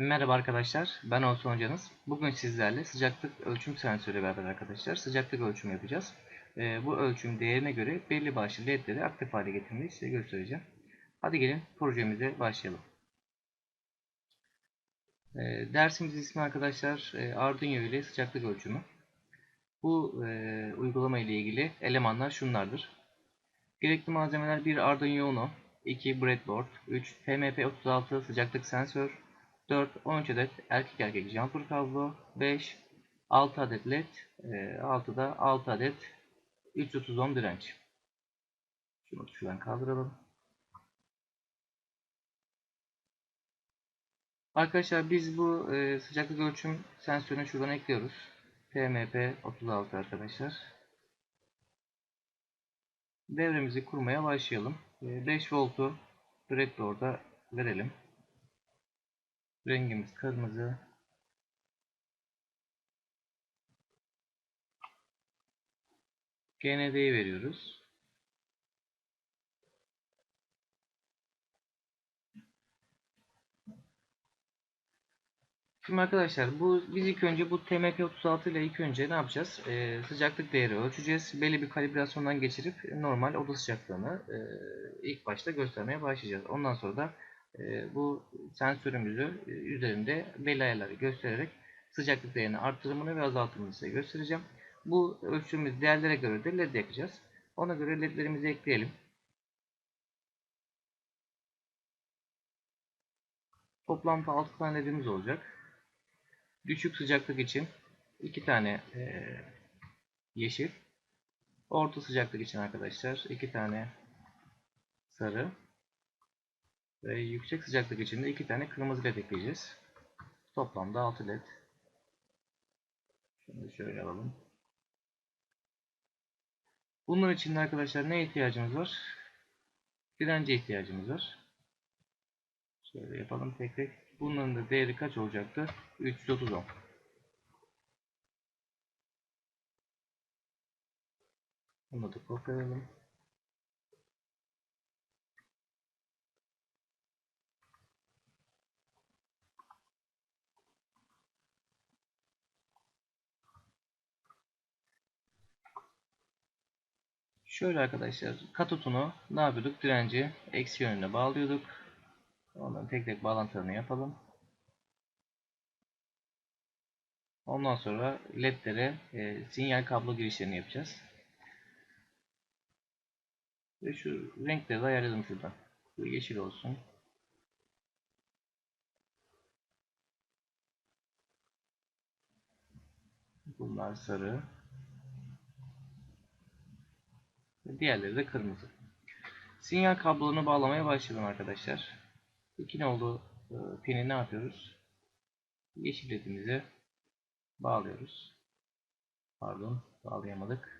Merhaba arkadaşlar, ben Olsun Hocanız. Bugün sizlerle sıcaklık ölçüm sensörü beraber arkadaşlar sıcaklık ölçümü yapacağız. Ee, bu ölçüm değerine göre belli başlı ledleri aktif hale getirmeyi size göstereceğim. Hadi gelin projemize başlayalım. Ee, dersimizin ismi arkadaşlar e, Arduino ile sıcaklık ölçümü. Bu e, uygulama ile ilgili elemanlar şunlardır. Gerekli malzemeler 1 Arduino Uno, 2 breadboard, 3 TMP36 sıcaklık sensör, 4, 13 adet erkek erkek jumper kablo, 5, 6 adet led, 6 da 6 adet 330 ohm direnç. Şunu şuradan kaldıralım. Arkadaşlar biz bu e, sıcaklık ölçüm sensörünü şuradan ekliyoruz. TMP36 arkadaşlar. Devremizi kurmaya başlayalım. E, 5 voltu breadboard'a verelim. Rengimiz kırmızı. GND'yi veriyoruz. Şimdi arkadaşlar bu biz ilk önce bu TMP36 ile ilk önce ne yapacağız? Ee, sıcaklık değeri ölçeceğiz. Belli bir kalibrasyondan geçirip normal oda sıcaklığını e, ilk başta göstermeye başlayacağız. Ondan sonra da bu sensörümüzü e, üzerinde belli ayarları göstererek sıcaklık değerini arttırımını ve azaltımını size göstereceğim. Bu ölçtüğümüz değerlere göre de led yakacağız. Ona göre ledlerimizi ekleyelim. Toplamda 6 tane ledimiz olacak. Düşük sıcaklık için 2 tane e, yeşil. Orta sıcaklık için arkadaşlar 2 tane sarı. Ve yüksek sıcaklık için de 2 tane kırmızı led ekleyeceğiz. Toplamda 6 led. Şunu şöyle alalım. Bunun için de arkadaşlar ne ihtiyacımız var? Dirence ihtiyacımız var. Şöyle yapalım tek tek. Bunların da değeri kaç olacaktı? 330 ohm. Bunu da kopyalayalım. Şöyle arkadaşlar katutunu ne yapıyorduk? Direnci eksi yönüne bağlıyorduk. Ondan tek tek bağlantılarını yapalım. Ondan sonra ledlere e, sinyal kablo girişlerini yapacağız. Ve şu renkleri de ayarladım şuradan. Bu yeşil olsun. Bunlar sarı. Diğerleri de kırmızı. Sinyal kablolarını bağlamaya başladım arkadaşlar. İki nolu e, pini ne yapıyoruz? Yeşil ledimize bağlıyoruz. Pardon, bağlayamadık.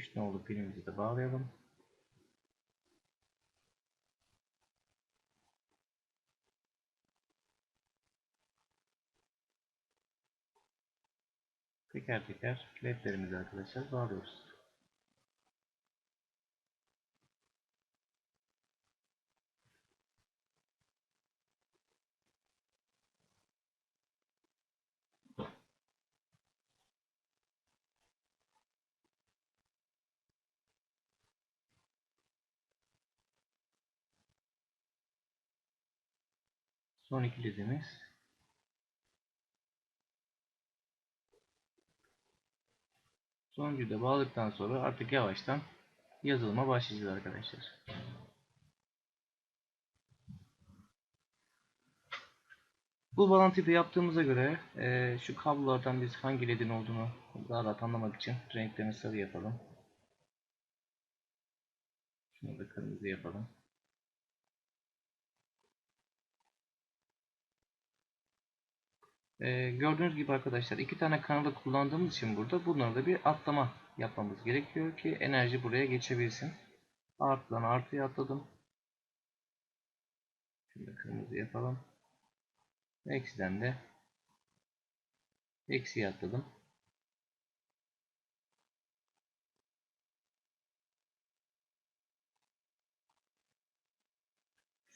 Üç nolu pinimizi de bağlayalım. Teker teker ledlerimizi arkadaşlar bağlıyoruz. Son iki ledimiz Sonuncuyu da bağladıktan sonra artık yavaştan yazılıma başlayacağız arkadaşlar. Bu bağlantıyı yaptığımıza göre e, şu kablolardan biz hangi ledin olduğunu daha rahat anlamak için renklerini sarı yapalım. Şunu da kırmızı yapalım. Ee, gördüğünüz gibi arkadaşlar iki tane kanalı kullandığımız için burada bunları da bir atlama yapmamız gerekiyor ki enerji buraya geçebilsin. Artıdan artıya atladım. Şimdi kırmızı yapalım. Eksiden de eksiye atladım.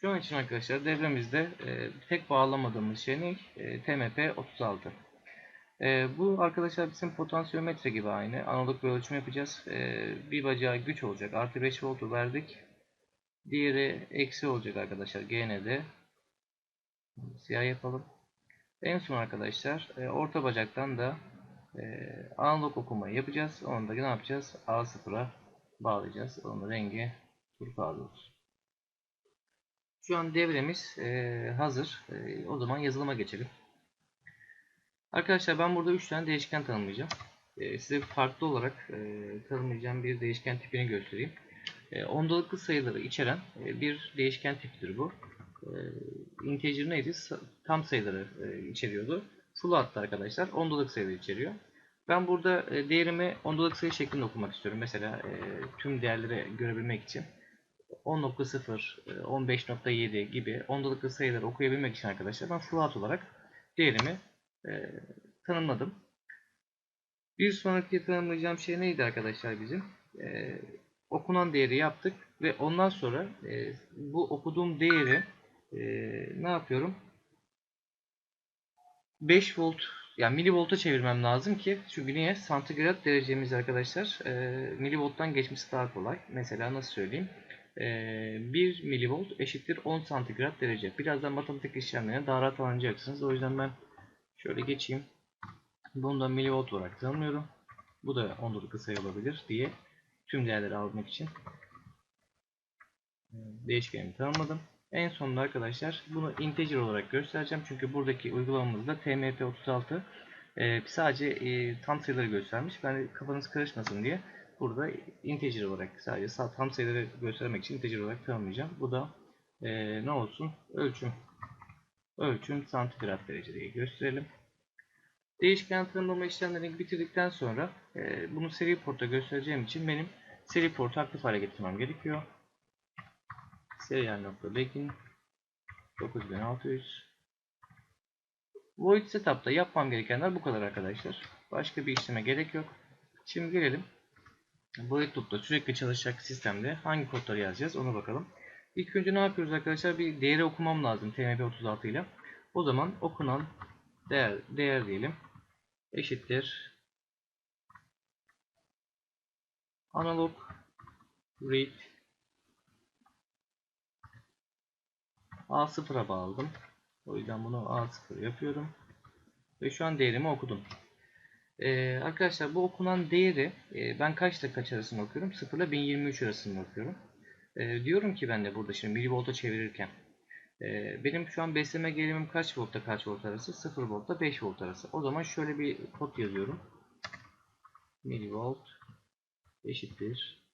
Şu an için arkadaşlar devremizde e, tek bağlamadığımız şey ne? E, TMP36. E, bu arkadaşlar bizim potansiyometre gibi aynı. Analog bir ölçüm yapacağız. E, bir bacağı güç olacak. Artı 5 voltu verdik. Diğeri eksi olacak arkadaşlar. GN'de. Siyah yapalım. En son arkadaşlar e, orta bacaktan da e, analog okumayı yapacağız. Onu da ne yapacağız? A0'a bağlayacağız. Onun rengi turkuaz olsun. Şu an devremiz e, hazır. E, o zaman yazılıma geçelim. Arkadaşlar ben burada 3 tane değişken tanımlayacağım. E, size farklı olarak e, tanımlayacağım bir değişken tipini göstereyim. E, ondalıklı sayıları içeren e, bir değişken tipidir bu. E, integer neydi? Tam sayıları e, içeriyordu. Float arkadaşlar ondalık sayıları içeriyor. Ben burada e, değerimi ondalık sayı şeklinde okumak istiyorum. Mesela e, tüm değerleri görebilmek için. 10.0, e, 15.7 gibi ondalıklı sayıları okuyabilmek için arkadaşlar ben float olarak değerimi e, tanımladım. Bir sonraki tanımlayacağım şey neydi arkadaşlar bizim? E, okunan değeri yaptık ve ondan sonra e, bu okuduğum değeri e, ne yapıyorum? 5 volt yani milivolta çevirmem lazım ki çünkü niye? Santigrat derecemiz arkadaşlar e, milivolttan geçmesi daha kolay. Mesela nasıl söyleyeyim? E, 1 milivolt eşittir 10 santigrat derece. Birazdan matematik işlemlerine daha rahat anlayacaksınız. O yüzden ben şöyle geçeyim. Bunu da milivolt olarak tanımlıyorum. Bu da ondalıklı sayı olabilir diye tüm değerleri almak için e, değişkenimi tanımladım. En sonunda arkadaşlar bunu integer olarak göstereceğim. Çünkü buradaki uygulamamızda TMP36 e, sadece e, tam sayıları göstermiş. Ben kafanız karışmasın diye burada integer olarak sadece sa- tam sayıları göstermek için integer olarak tanımlayacağım. Bu da e, ne olsun? Ölçüm. Ölçüm santigrat derece diye gösterelim. Değişken tanımlama işlemlerini bitirdikten sonra e, bunu seri portta göstereceğim için benim seri portu aktif hale getirmem gerekiyor. Serial.begin 9600 Void Setup'ta yapmam gerekenler bu kadar arkadaşlar. Başka bir işleme gerek yok. Şimdi gelelim. Void Loop'ta sürekli çalışacak sistemde hangi kodları yazacağız ona bakalım. İlk önce ne yapıyoruz arkadaşlar? Bir değeri okumam lazım TMP36 ile. O zaman okunan değer, değer diyelim. Eşittir. Analog read A0'a bağladım. O yüzden bunu A0 yapıyorum. Ve şu an değerimi okudum. Ee, arkadaşlar bu okunan değeri e, ben kaçla kaç arasında okuyorum? 0 ile 1023 arasında okuyorum. Ee, diyorum ki ben de burada şimdi milivolta çevirirken e, benim şu an besleme gerilimim kaç voltta kaç volt arası? 0 voltta 5 volt arası. O zaman şöyle bir kod yazıyorum. Milivolt eşittir.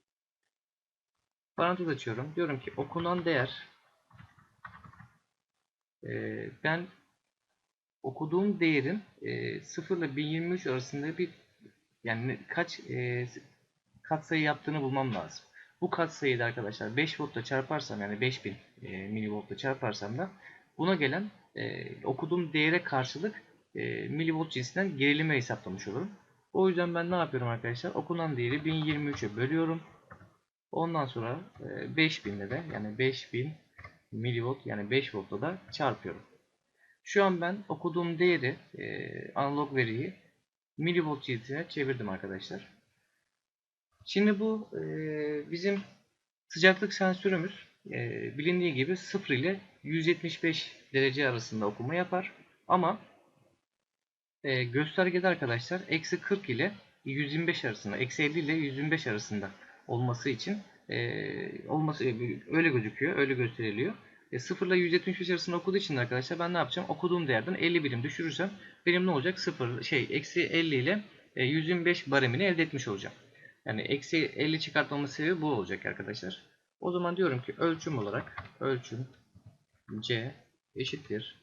Parantez açıyorum. Diyorum ki okunan değer ee, ben okuduğum değerin e, 0 ile 1023 arasında bir yani kaç e, katsayı yaptığını bulmam lazım. Bu katsayıyı da arkadaşlar 5 voltla çarparsam yani 5000 e, milivoltla çarparsam da buna gelen e, okuduğum değere karşılık e, milivolt cinsinden gerilimi hesaplamış olurum. O yüzden ben ne yapıyorum arkadaşlar? Okunan değeri 1023'e bölüyorum. Ondan sonra e, 5000 ile de yani 5000 milivolt yani 5 voltla da çarpıyorum. Şu an ben okuduğum değeri e, analog veriyi milivolt cinsine çevirdim arkadaşlar. Şimdi bu e, bizim sıcaklık sensörümüz e, bilindiği gibi 0 ile 175 derece arasında okuma yapar. Ama e, göstergede arkadaşlar eksi 40 ile 125 arasında, eksi 50 ile 125 arasında olması için e, olması e, öyle gözüküyor, öyle gösteriliyor. E, 0 ile 175 arasında okuduğu için arkadaşlar ben ne yapacağım? Okuduğum değerden 50 birim düşürürsem benim ne olacak? 0 şey eksi 50 ile e, 125 baremini elde etmiş olacağım. Yani eksi 50 çıkartmamın sebebi bu olacak arkadaşlar. O zaman diyorum ki ölçüm olarak ölçüm C eşittir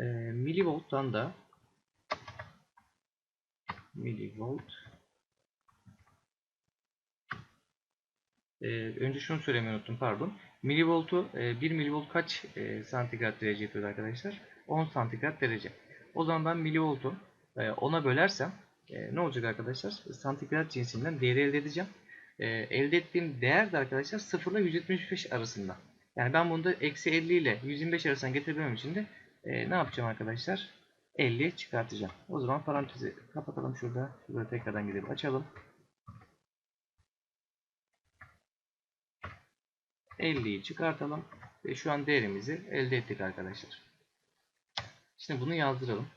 e, milivolttan da milivolt e, önce şunu söylemeyi unuttum pardon. Milivoltu e, 1 milivolt kaç e, santigrat derece yapıyor arkadaşlar? 10 santigrat derece. O zaman ben milivoltu e, 10'a bölersem e, ne olacak arkadaşlar? Santigrat cinsinden değeri elde edeceğim. E, elde ettiğim değer de arkadaşlar 0 ile 175 arasında. Yani ben bunu da eksi 50 ile 125 arasına getirebilmem için de e, ne yapacağım arkadaşlar? 50 çıkartacağım. O zaman parantezi kapatalım şurada. Şurada tekrardan gidip açalım. 50'yi çıkartalım. Ve şu an değerimizi elde ettik arkadaşlar. Şimdi bunu yazdıralım.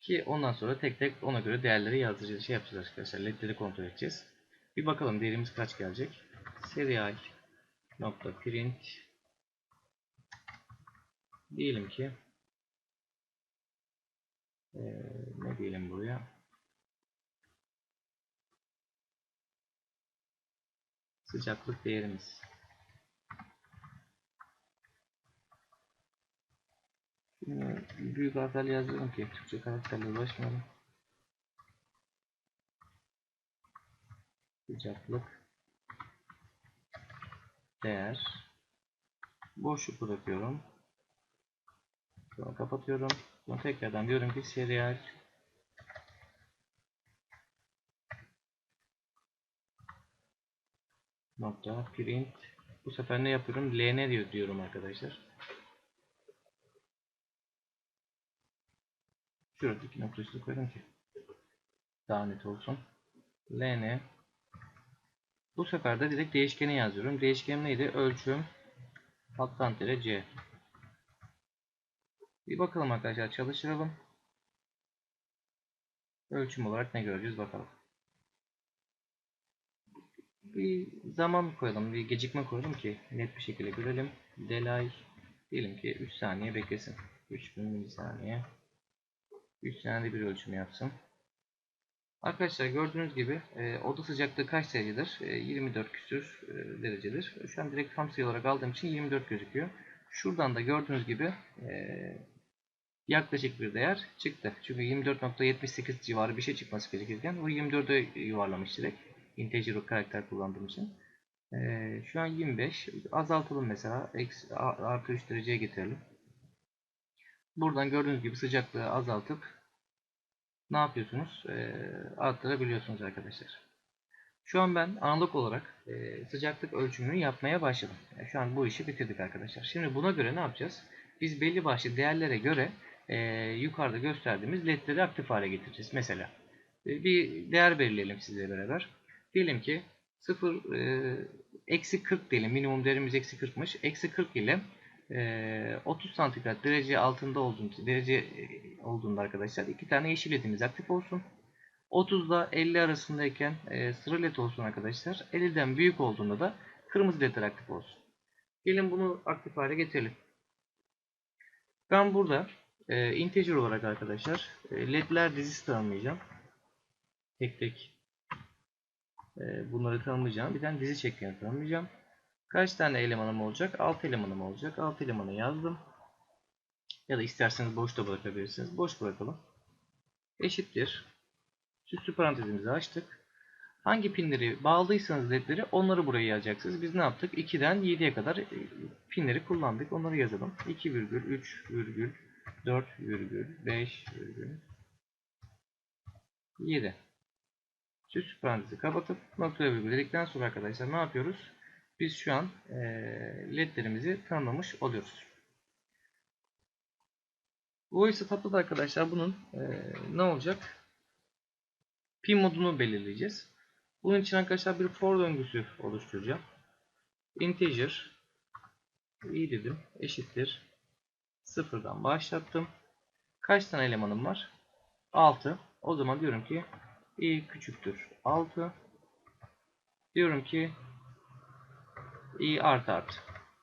Ki ondan sonra tek tek ona göre değerleri yazdıracağız. Şey yapacağız arkadaşlar. Ledleri kontrol edeceğiz. Bir bakalım değerimiz kaç gelecek. Serial nokta print diyelim ki ee, ne diyelim buraya sıcaklık değerimiz Şimdi büyük harflerle yazıyorum ki Türkçe karakterle ulaşmayalım. Sıcaklık değer boşluk bırakıyorum. Sonra kapatıyorum. Sonra tekrardan diyorum ki serial nokta print bu sefer ne yapıyorum? ln diyor diyorum arkadaşlar. Şurada iki nokta üstü koydum ki daha net olsun. ln bu sefer de direkt değişkeni yazıyorum. Değişkenim neydi? Ölçüm alttan c. Bir bakalım arkadaşlar çalıştıralım. Ölçüm olarak ne göreceğiz bakalım. Bir zaman koyalım, bir gecikme koyalım ki net bir şekilde görelim. Delay diyelim ki 3 saniye beklesin. 3000 milisaniye. 3 saniyede bir ölçüm yapsın. Arkadaşlar gördüğünüz gibi e, oda sıcaklığı kaç derecedir? E, 24 küsür e, derecedir. Şu an direkt tam sayı olarak aldığım için 24 gözüküyor. Şuradan da gördüğünüz gibi e, yaklaşık bir değer çıktı. Çünkü 24.78 civarı bir şey çıkması gerekirken bu 24'e yuvarlamış direkt. Integer karakter kullandığım için. E, şu an 25. Azaltalım mesela. Eksi, artı 3 dereceye getirelim. Buradan gördüğünüz gibi sıcaklığı azaltıp ne yapıyorsunuz? E, arttırabiliyorsunuz arkadaşlar. Şu an ben analog olarak e, sıcaklık ölçümünü yapmaya başladım. Yani şu an bu işi bitirdik arkadaşlar. Şimdi buna göre ne yapacağız? Biz belli başlı değerlere göre e, yukarıda gösterdiğimiz ledleri aktif hale getireceğiz. Mesela e, bir değer belirleyelim sizle beraber. Diyelim ki 0 e, eksi 40 diyelim. Minimum değerimiz eksi 40'mış. Eksi 40 ile 30 santigrat derece altında olduğunda, derece olduğunda arkadaşlar iki tane yeşil ledimiz aktif olsun. 30 ile 50 arasındayken e, sıra led olsun arkadaşlar. 50'den büyük olduğunda da kırmızı ledler aktif olsun. Gelin bunu aktif hale getirelim. Ben burada e, integer olarak arkadaşlar e, ledler dizisi tanımlayacağım. Tek tek e, bunları tanımlayacağım. Bir tane dizi şeklini tanımlayacağım. Kaç tane elemanım olacak? 6 elemanım olacak. 6 elemanı yazdım. Ya da isterseniz boş da bırakabilirsiniz. Boş bırakalım. Eşittir. Süslü parantezimizi açtık. Hangi pinleri bağladıysanız ledleri onları buraya yazacaksınız. Biz ne yaptık? 2'den 7'ye kadar pinleri kullandık. Onları yazalım. 2 virgül 3 virgül 4 virgül 5 virgül 7. Süslü parantezi kapatıp noktaya virgül dedikten sonra arkadaşlar ne yapıyoruz? Biz şu an e, ledlerimizi tanımlamış oluyoruz. Bu ise da arkadaşlar bunun e, ne olacak? Pin modunu belirleyeceğiz. Bunun için arkadaşlar bir for döngüsü oluşturacağım. Integer i dedim eşittir sıfırdan başlattım. Kaç tane elemanım var? 6. O zaman diyorum ki i küçüktür 6. Diyorum ki i artı artı.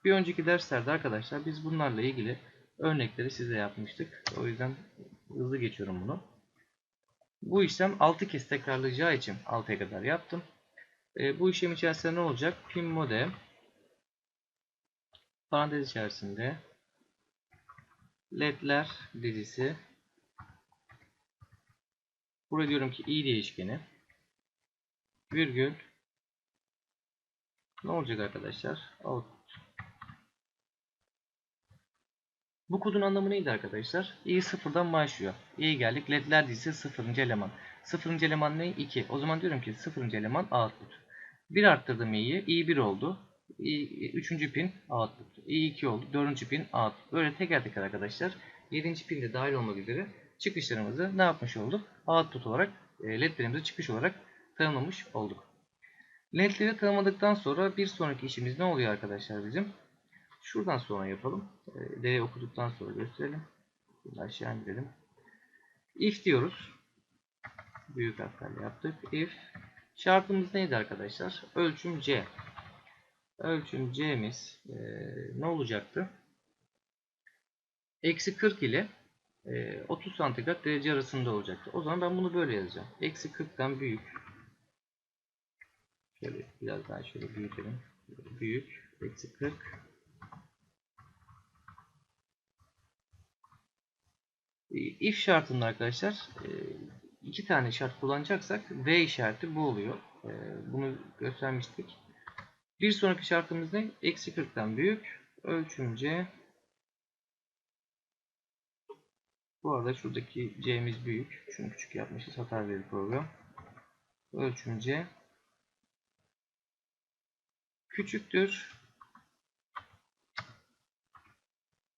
Bir önceki derslerde arkadaşlar biz bunlarla ilgili örnekleri size yapmıştık. O yüzden hızlı geçiyorum bunu. Bu işlem 6 kez tekrarlayacağı için 6'ya kadar yaptım. E, bu işlem içerisinde ne olacak? Pin mode parantez içerisinde ledler dizisi Buraya diyorum ki i değişkeni virgül ne olacak arkadaşlar? Out Bu kodun anlamı neydi arkadaşlar? i sıfırdan başlıyor. İyi geldik. Ledler dizisi sıfırıncı eleman. Sıfırıncı eleman ne? 2. O zaman diyorum ki sıfırıncı eleman output. 1 arttırdım i'yi. i 1 oldu. i 3. pin output. i 2 oldu. 4. pin output. Böyle teker teker arkadaşlar 7. pin de dahil olmak üzere çıkışlarımızı ne yapmış olduk? Output olarak e, ledlerimizi çıkış olarak tanımlamış olduk. Ledleri tanımladıktan sonra bir sonraki işimiz ne oluyor arkadaşlar bizim? Şuradan sonra yapalım. E, D'yi okuduktan sonra gösterelim. Aşağı indirelim. If diyoruz. Büyük harflerle yaptık. If şartımız neydi arkadaşlar? Ölçüm C. Ölçüm C'miz e, ne olacaktı? Eksi 40 ile e, 30 santigrat derece arasında olacaktı. O zaman ben bunu böyle yazacağım. Eksi 40'tan büyük. Şöyle biraz daha şöyle büyütelim. Büyük. Eksi 40. if şartında arkadaşlar e, iki tane şart kullanacaksak V işareti bu oluyor. E, bunu göstermiştik. Bir sonraki şartımız ne? Eksi 40'tan büyük. Ölçümce bu arada şuradaki C'miz büyük. Şunu küçük yapmışız. Hata verir program. Ölçümce küçüktür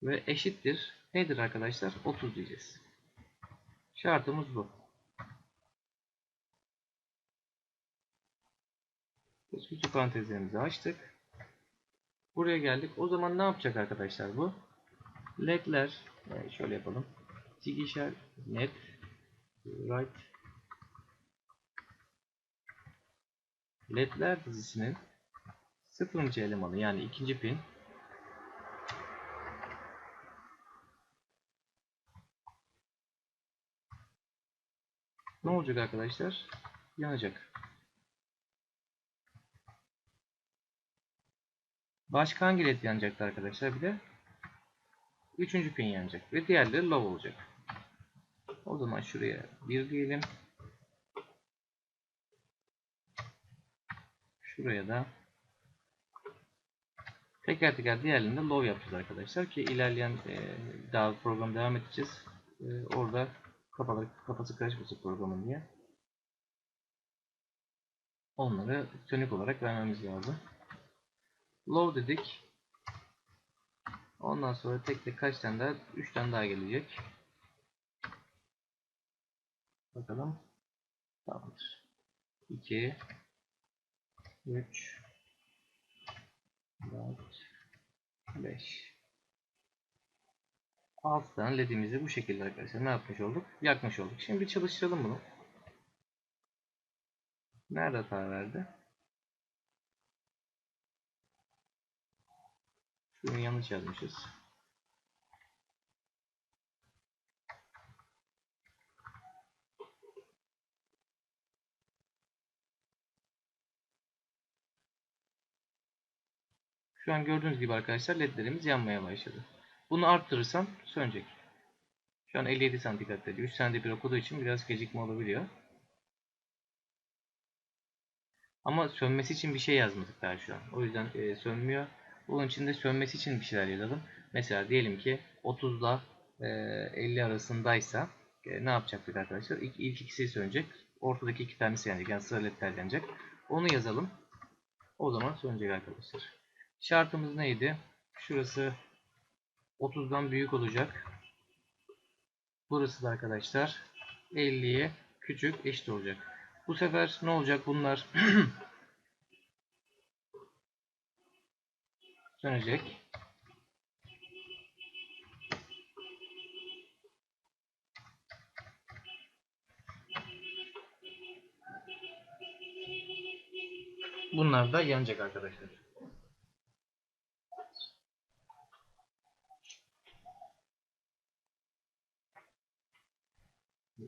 ve eşittir. Nedir arkadaşlar? 30 diyeceğiz. Şartımız bu. Küçük parantezlerimizi açtık. Buraya geldik. O zaman ne yapacak arkadaşlar bu? Ledler yani şöyle yapalım. Tigişer net right ledler dizisinin sıfırıncı elemanı yani ikinci pin ne olacak arkadaşlar? Yanacak. Başka hangi led yanacaktı arkadaşlar? Bir de üçüncü pin yanacak. Ve diğerleri low olacak. O zaman şuraya 1 diyelim. Şuraya da teker teker diğerlerini de low yapacağız arkadaşlar ki ilerleyen e, daha program devam edeceğiz. E, orada kafaları, kafası karışmasın programın diye. Onları sönük olarak vermemiz lazım. Low dedik. Ondan sonra tek tek kaç tane daha? 3 tane daha gelecek. Bakalım. Tamamdır. 2 3 4 5 6 tane ledimizi bu şekilde arkadaşlar ne yapmış olduk? Yakmış olduk. Şimdi çalıştıralım bunu. Nerede hata verdi? Şunu yanlış yazmışız. Şu an gördüğünüz gibi arkadaşlar ledlerimiz yanmaya başladı. Bunu arttırırsam sönecek. Şu an 57 santigrat dedi. 3 saniyede bir okuduğu için biraz gecikme olabiliyor. Ama sönmesi için bir şey yazmadık daha şu an. O yüzden e, sönmüyor. Bunun için de sönmesi için bir şeyler yazalım. Mesela diyelim ki 30 ile e, 50 arasındaysa e, ne yapacaktık arkadaşlar? İlk, ilk ikisi sönecek. Ortadaki iki tanesi yanacak. Yani sıra ledler yanacak. Onu yazalım. O zaman sönecek arkadaşlar. Şartımız neydi? Şurası 30'dan büyük olacak. Burası da arkadaşlar 50'ye küçük eşit olacak. Bu sefer ne olacak bunlar? Sönecek. Bunlar da yanacak arkadaşlar.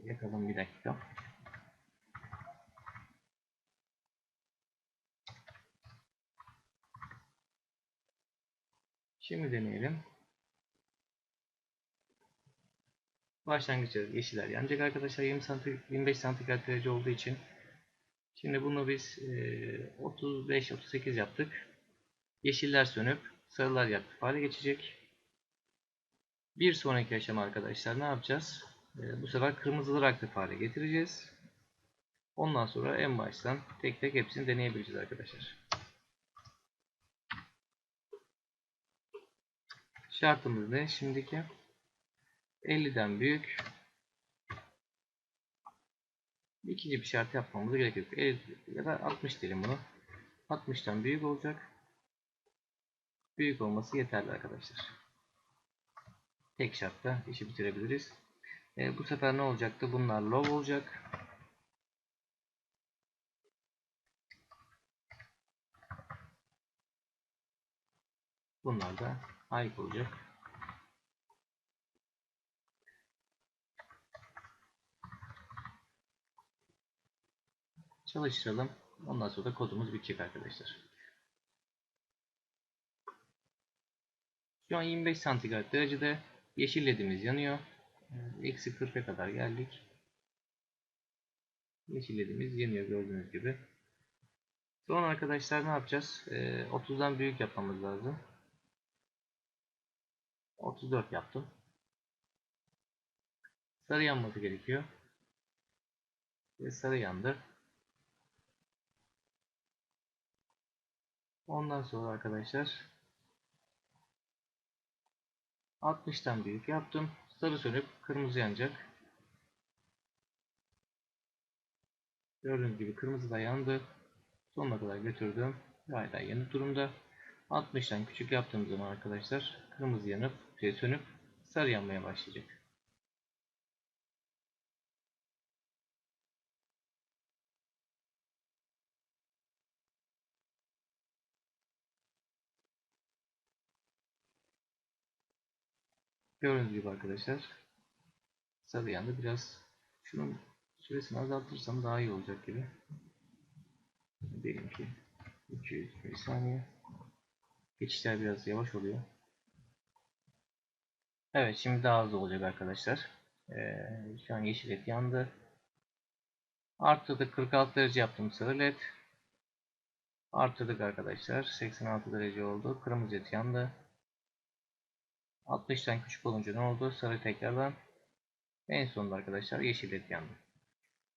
Yakalım bir dakika. Şimdi deneyelim. Başlangıçta yeşiller yanacak arkadaşlar 20 santig 25 santigrat derece olduğu için. Şimdi bunu biz e, 35-38 yaptık. Yeşiller sönüp sarılar yaktık hale geçecek. Bir sonraki aşama arkadaşlar ne yapacağız? Ee, bu sefer kırmızıları aktif hale getireceğiz. Ondan sonra en baştan tek tek hepsini deneyebileceğiz arkadaşlar. Şartımız ne? Şimdiki 50'den büyük ikinci bir şart yapmamıza gerek yok. 50 ya da 60 diyelim bunu. 60'tan büyük olacak. Büyük olması yeterli arkadaşlar. Tek şartla işi bitirebiliriz. E, bu sefer ne olacaktı? Bunlar low olacak. Bunlar da high olacak. Çalıştıralım. Ondan sonra da kodumuz bitecek arkadaşlar. Şu an 25 santigrat derecede yeşil ledimiz yanıyor. Eksi 40'a kadar geldik. Yeşil ledimiz yanıyor gördüğünüz gibi. Sonra arkadaşlar ne yapacağız? Ee, 30'dan büyük yapmamız lazım. 34 yaptım. Sarı yanması gerekiyor. Ve sarı yandı. Ondan sonra arkadaşlar 60'tan büyük yaptım. Sarı sönüp kırmızı yanacak. Gördüğünüz gibi kırmızı da yandı. Sonuna kadar götürdüm. Hala yanık durumda. 60'tan küçük yaptığım zaman arkadaşlar kırmızı yanıp şey sönüp sarı yanmaya başlayacak. Gördüğünüz gibi arkadaşlar sarı yandı. Biraz şunun süresini azaltırsam daha iyi olacak gibi. Diyelim ki 200 milisaniye. Geçişler biraz yavaş oluyor. Evet şimdi daha hızlı olacak arkadaşlar. Ee, şu an yeşil led yandı. Arttırdık 46 derece yaptım sarı led. Arttırdık arkadaşlar. 86 derece oldu. Kırmızı led yandı. 60'tan küçük olunca ne oldu? Sarı tekrardan. En sonunda arkadaşlar yeşil led yandı.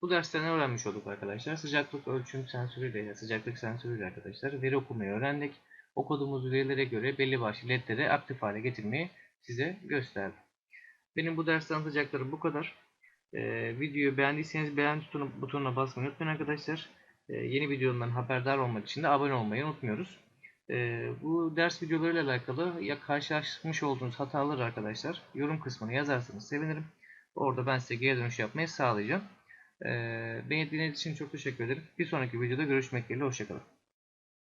Bu derste ne öğrenmiş olduk arkadaşlar? Sıcaklık ölçüm sensörüyle ya sıcaklık sensörüyle arkadaşlar veri okumayı öğrendik. Okuduğumuz verilere göre belli başlı ledleri aktif hale getirmeyi size gösterdim. Benim bu derste anlatacaklarım bu kadar. Ee, videoyu beğendiyseniz beğen butonu, butonuna basmayı unutmayın arkadaşlar. Ee, yeni videolardan haberdar olmak için de abone olmayı unutmuyoruz. Ee, bu ders videolarıyla alakalı ya karşılaşmış olduğunuz hataları arkadaşlar yorum kısmına yazarsanız sevinirim. Orada ben size geri dönüş yapmayı sağlayacağım. Ee, beni dinlediğiniz için çok teşekkür ederim. Bir sonraki videoda görüşmek dileğiyle. Hoşçakalın.